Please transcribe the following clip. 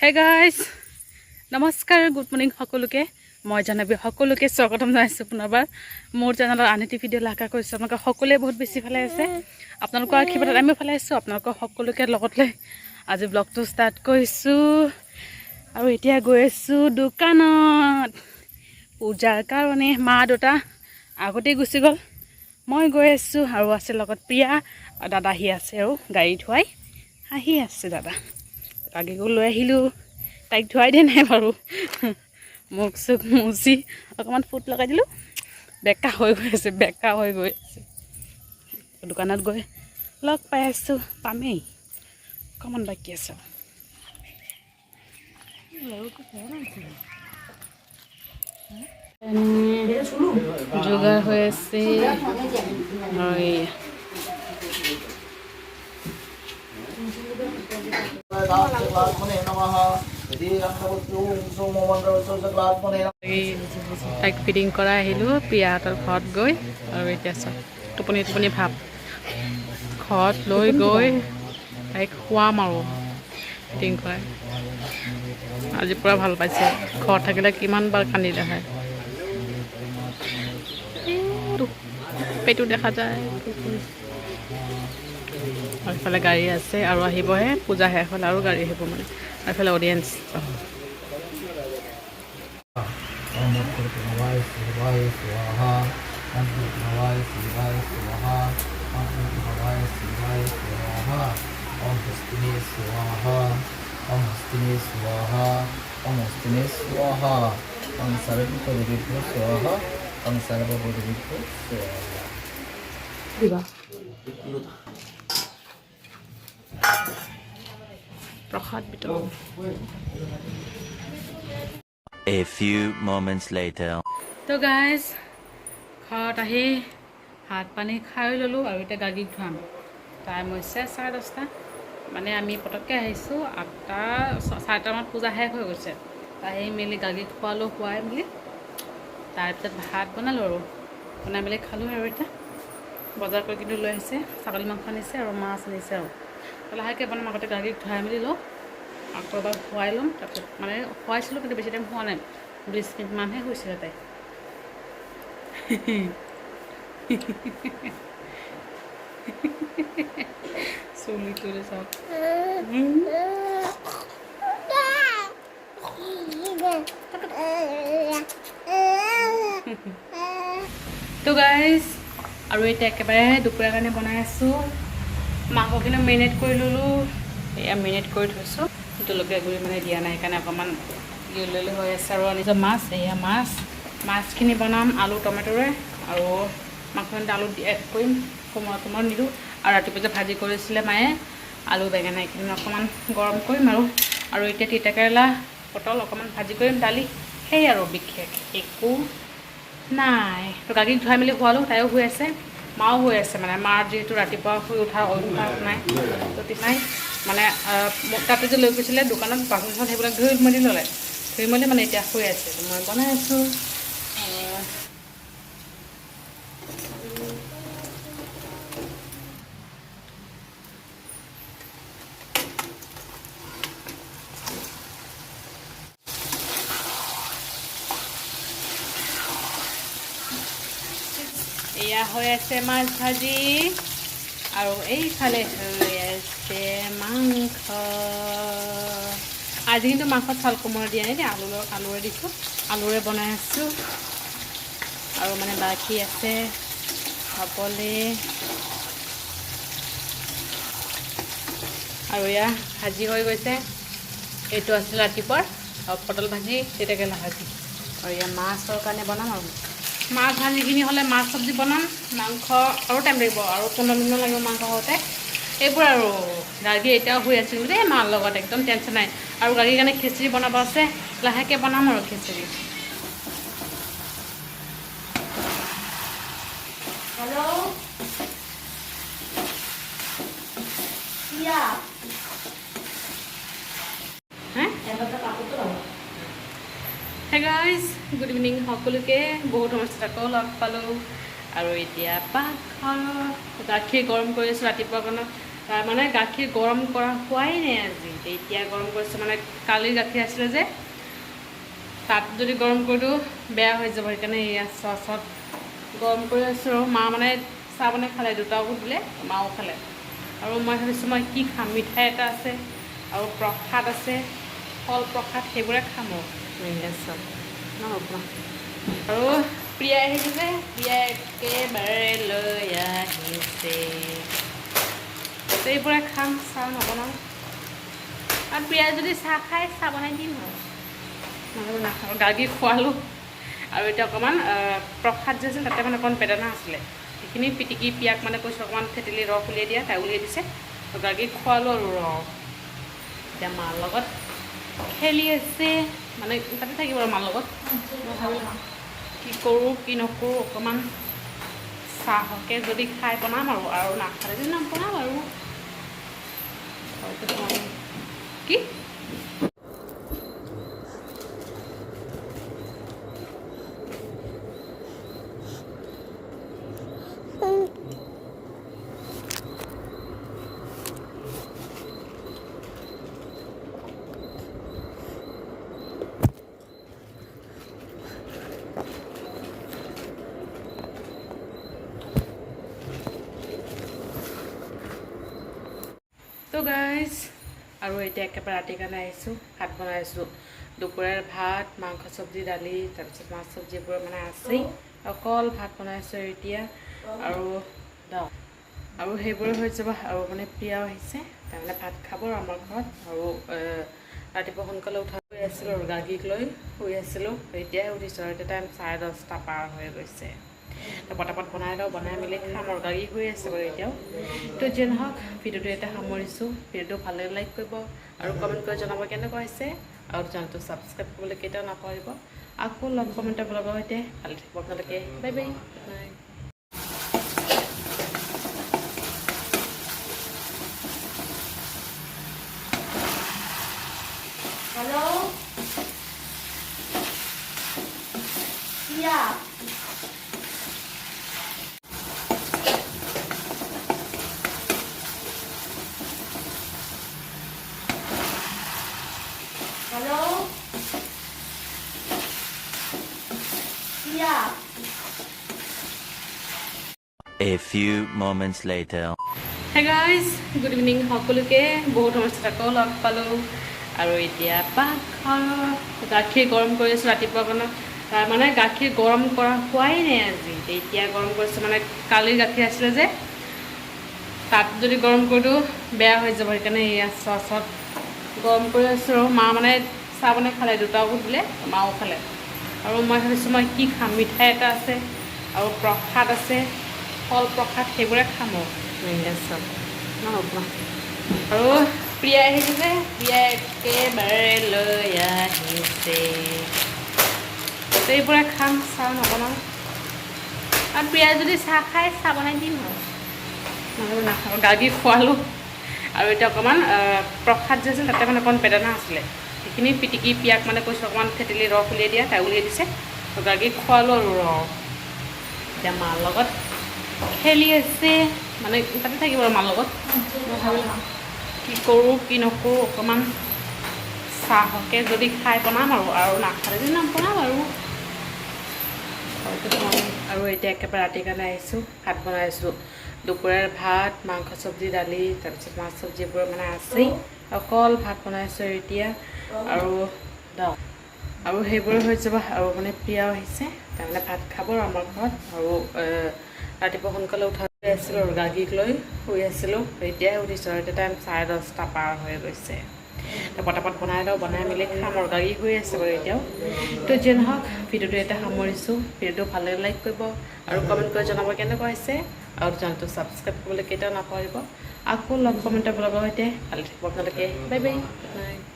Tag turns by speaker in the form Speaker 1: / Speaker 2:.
Speaker 1: হে guys নমস্কাৰ good morning সকলোকে। মই জানবী সকলোকে স্বাগতম জনাইছোঁ পুনৰবাৰ। মোৰ চেনেলত আন এটি ভিডিঅ' লাখা কৰিছোঁ। আপোনালোকে সকলোৱে বহুত বেছি ভালে আছে। আপোনালোকৰ আশীৰ্বাদত আমিও ভালে আছোঁ। আপোনালোকৰ সকলোকে লগত লৈ আজি ব্লগটো ষ্টাৰ্ট কৰিছোঁ। আৰু এতিয়া গৈ আছোঁ দোকানত। পূজাৰ কাৰণে মা দেউতা আগতেই গুচি গ'ল। মই গৈ আছোঁ আৰু আছে লগত প্ৰিয়া আৰু দাদা আহি আছে আৰু গাড়ী থোৱাই আহি আছে দাদা। কাগিকো লৈ আহিলোঁ। তাইক ধুৱাই দিয়া নাই বাৰু। মুখ চুখ মুচি অকণমান ফুট লগাই দিলোঁ। বেকা হৈ গৈ আছে, বেকা হৈ গৈ আছে। দোকানত গৈ লগ পাই আছোঁ। পামেই। অকণমান বাকী আছে। যোগাৰ হৈ আছে। তাইক ফিটিং কৰাই আহিলোঁ প্ৰিয়াহঁতৰ ঘৰত গৈ আৰু এতিয়া চব টোপনি টোপনি ভাৱ। ঘৰত লৈ গৈ তাইক খুৱাম আৰু ফিটিং কৰাই। আজি পূৰা ভাল পাইছে ঘৰত থাকিলে কিমান বাৰ কান্দিলে হয়। পেটু দেখা যায়। আৰু ইফালে গাড়ী আছে আৰু আহিবহে পূজা শেষ হ'ল আৰু গাড়ী আহিব মানে আৰু ইফালে অডিয়েঞ্চ
Speaker 2: ओम भवाय शिवाय स्वाहा ओम भवाय शिवाय स्वाहा ओम भवाय शिवाय स्वाहा ओम हस्तिने स्वाहा ओम हस्तिने स्वाहा ओम हस्तिने स्वाहा ओम सर्वपदविभ्यो स्वाहा ओम सर्वपदविभ्यो स्वाहा
Speaker 1: দিবা প্ৰসাদ বিতৰণ
Speaker 3: A few moments later.
Speaker 1: তো গাইজ ঘৰত আহি ভাত পানী খাই ল'লোঁ আৰু এতিয়া গাগীক ধুৱাম টাইম হৈছে চাৰে দহটা মানে আমি পটককৈ আহিছোঁ আঠটা চাৰিটামানত পূজা শেষ হৈ গৈছে আহি মেলি গাগীক খোৱালোঁ খুৱাই মেলি তাৰপিছত ভাত বনালোঁ আৰু বনাই মেলি খালোঁ আৰু এতিয়া বজাৰ কৰি কিন্তু লৈ আহিছে ছাগলী মাংস আনিছে আৰু মাছ আনিছে আৰু লাহেকৈ বনাম আগতে গাগীক ধুৱাই মেলি লওঁ। আকৌ এবাৰ খুৱাই ল'ম তাৰপিছত মানে খুৱাইছিলোঁ কিন্তু বেছি টাইম হোৱা নাই। বিছ মিনিটমানহে হৈছিলে তাই। চুলি তুলি চাওক। তো গাইজ আৰু এতিয়া একেবাৰে দুপৰীয়াৰ কাৰণে বনাই আছোঁ। মাংসখিনি মেৰিনেট কৰি ল'লোঁ। এয়া মেৰিনেট কৰি থৈছোঁ। জলকীয়া গুড়ি মানে দিয়া নাই সেইকাৰণে অকণমান ইউললি হৈ আছে আৰু আনিছোঁ মাছ, এয়া মাছ। মাছখিনি বনাম, আলু, টমেটৰে। আৰু মাংসখিনিত আলু এড কৰিম কোমোৰা কোমোৰা নিদিওঁ। আৰু ৰাতিপুৱা যে ভাজি কৰিছিলে মায়ে, আলু বেঙেনা এইখিনি অকণমান গৰম কৰিম আৰু। আৰু এতিয়া তিতাকেৰেলা পটল অকণমান ভাজি কৰিম, দালি। সেই আৰু বিশেষ একো নাই। তো গাখীৰ ধুৱাই মেলি খোৱালোঁ, তাইও শুই আছে। মাও হৈ আছে মানে মাৰ যিহেতু ৰাতিপুৱা শুই উঠাৰ অভ্যাস নাই গতি নাই। মানে তাতে যে লৈ গৈছিলে দোকানত চাচন সেইবিলাক ধুই মেলি ল'লে। ধুই মেলি মানে এতিয়া শুই আছে, মই বনাই আছোঁ। এয়া হৈ আছে মাছ ভাজি। আৰু এইফালে হৈ আছে মাংস। আজি কিন্তু মাংসত চাল কোমোৰা দিয়া নাই আলু আলুৰে দিছোঁ, আলুৰে বনাই আছোঁ। আৰু মানে বাকী আছে খাবলৈ। আৰু এয়া ভাজি হৈ গৈছে। এইটো আছিল ৰাতিপুৱাৰ পটল ভাজি, তিতাকেৰেলা ভাজি। আৰু এয়া মাছৰ কাৰণে বনাম আৰু। মাছ ভাজিখিনি হ'লে মাছ চব্জি বনাম মাংস আৰু টাইম লাগিব আৰু পোন্ধৰ মিনিটমান লাগিব মাংস হওঁতে এইবোৰ আৰু গাৰ্গী এতিয়াও শুই আছিলোঁ দেই মাৰ লগত একদম টেনশ্যন নাই। আৰু গাৰ্গীৰ কাৰণে খিচিৰি বনাব আছে লাহেকৈ বনাম আৰু khichdi. Hey? Hey guys good evening সকলোকে। বহুত সমস্যা আকৌ লগ পালোঁ। আৰু এতিয়া পাকঘৰত গাখীৰ গৰম কৰি আছোঁ ৰাতিপুৱা কাৰণত তাৰ মানে গাখীৰ গৰম কৰা হোৱাই নাই আজি। এতিয়া গৰম কৰিছে মানে কালিৰ গাখীৰ আছিলে যে, তাত যদি গৰম কৰি দিওঁ, বেয়া হৈ যাব। সেইকাৰণে এয়া চচত গৰম কৰি আছোঁ। আৰু মা মানে চাহ বনাই খালে, দুটাও দিলে মাও খালে। আৰু মই ভাবিছোঁ, মই কি খাম? মিঠাই এটা আছে আৰু প্ৰসাদ আছে। ফল প্ৰসাদ সেইবোৰে খাম আৰু। মেইনলি চব নহ'ব আৰু প্ৰিয়াই আহিছে যে প্ৰিয়াই একেবাৰে লৈ আহিছে গোটেইবোৰে খাম চাহ নবনাওঁ আৰু প্ৰিয়াই যদি চাহ খায় চাহ বনাই দিম আৰু নহ'লে নাখাওঁ গাৰ্গী খোৱালোঁ আৰু এতিয়া অকণমান প্ৰসাদ যে আছিল তাতে মানে অকণমান বেদনা আছিলে সেইখিনি পিটিকি পিয়াক মানে কৈছোঁ অকণমান থেতেলি ৰস উলিয়াই দিয়া তাই উলিয়াই দিছে গাৰ্গীক খোৱালোঁ আৰু ৰস এতিয়া মাৰ লগত খেলি আছে মানে তাতে থাকিব আৰু মাৰ লগত। কি কৰোঁ কি নকৰোঁ অকণমান চাহকে যদি খাই বনাম আৰু আৰু নাখালে যদি নবনাম আৰু। কি? তো গাইজ আৰু এতিয়া একেবাৰে ৰাতিৰ কাৰণে আহিছোঁ ভাত বনাইছোঁ দুপৰীয়াৰ ভাত মাংস চব্জি দালি তাৰপিছত মাছ চব্জিবোৰ মানে আছেই। অকল ভাত বনাইছোঁ এতিয়া। আৰু আৰু সেইবোৰে হৈ যাব আৰু মানে প্ৰিয়াও আহিছে। তাৰমানে ভাত খাব আৰু আমাৰ ঘৰত। আৰু ৰাতিপুৱা সোনকালে উঠা শুই আছিলোঁ আৰু গাৰ্গীক লৈ শুই আছিলোঁ। এতিয়াহে উঠিছোঁ আৰু এতিয়া টাইম চাৰে দহটা পাৰ হৈ গৈছে। তো পটাপট বনাই লওঁ, বনাই মেলি খাম আৰু গাড়ী হৈ আছে বাৰু এতিয়াও। তো যিয়ে নহওক, ভিডিঅ'টো এতিয়া সামৰিছোঁ। ভিডিঅ'টো ভালে লাইক কৰিব আৰু কমেণ্ট কৰি জনাব কেনেকুৱা হৈছে আৰু চেনেলটো ছাবস্ক্ৰাইব কৰিবলৈ কেতিয়াও নাপাহৰিব। আকৌ লগ কমেণ্টৰ ব্লগৰ সৈতে ভালে থাকিব আপোনালোকে।
Speaker 4: Bye bye.
Speaker 3: A few moments later.
Speaker 1: Hey guys good evening সকলোকে। বহুত পিছত আকৌ লগ পালোঁ। আৰু এতিয়া পাকঘৰত গাখীৰ গৰম কৰি আছোঁ ৰাতিপুৱা তাৰ মানে গাখীৰ গৰম কৰা হোৱাই নাই আজি। এতিয়া গৰম কৰিছে মানে কালিৰ গাখীৰ আছিলে যে। তাত যদি গৰম কৰি দিওঁ, বেয়া হৈ যাব। সেইকাৰণে এয়া চচত গৰম কৰি আছোঁ। আৰু মা মানে চাহ বনাই খালে, দুটাও দিলে মাও খালে। আৰু মই ভাবিছোঁ, মই কি খাম? মিঠাই এটা আছে আৰু প্ৰসাদ আছে। ফল প্ৰসাদ সেইবোৰে খাম আৰু। প্ৰিয়াই আহিছে যে প্ৰিয়াই একেবাৰে লৈ আহিছে। গোটেইবোৰে খাম চাহ নবনাওঁ। আৰু প্ৰিয়াই যদি চাহ খায় চাহ বনাই দিম আৰু। নহ'লে নাখাওঁ গাৰ্গী খোৱালোঁ। আৰু এতিয়া অকণমান প্ৰসাদ যে আছিল তাতে মানে অকণমান বেদনা আছিলে। সেইখিনি পিটিকি পিয়াক মানে কৈছোঁ অকণমান থেতেলি ৰস উলিয়াই দিয়া তাই উলিয়াই দিছে। তো গাৰ্গীক খোৱালোঁ আৰু ৰস এতিয়া মাৰ লগত খেলি আছে। মানে তাতে থাকিব আৰু মাৰ লগত। কি কৰোঁ কি নকৰোঁ অকণমান চাহকে যদি খাই বনাম আৰু আৰু নাখালে যদি নবনাম আৰু। আৰু এতিয়া একেবাৰে ৰাতিৰ কাৰণে আহিছোঁ ভাত বনাইছোঁ দুপৰীয়াৰ ভাত মাংস চব্জি দালি তাৰপিছত মাছ চব্জিবোৰ মানে আছেই। অকল ভাত বনাইছোঁ এতিয়া আৰু আৰু সেইবোৰে হৈ যাব আৰু মানে প্ৰিয়াও আহিছে তাৰমানে ভাত খাব আমাৰ ঘৰত। আৰু ৰাতিপুৱা সোনকালে উঠা শুই আছিলোঁ গাৰ্গীক লৈ শুই আছিলোঁ। এতিয়াহে উঠিছোঁ এতিয়া টাইম চাৰে দহটা পাৰ হৈ গৈছে। পটাপট বনাই লওঁ, বনাই মেলি খাম আৰু হৈ আছে বাৰু এতিয়াও। তো যিয়ে নহওক, ভিডিঅ'টো এতিয়া সামৰিছোঁ। ভিডিঅ'টো ভালে লাইক কৰিব আৰু কমেণ্ট কৰি জনাব কেনেকুৱা হৈছে। আৰু চেনেলটো ছাবস্ক্ৰাইব কৰিবলৈ কেতিয়াও নাপাহৰিব। আকৌ লগ কমেণ্টৰ ব্লগৰ সৈতে। ভালে থাকিব আপোনালোকে। Bye bye good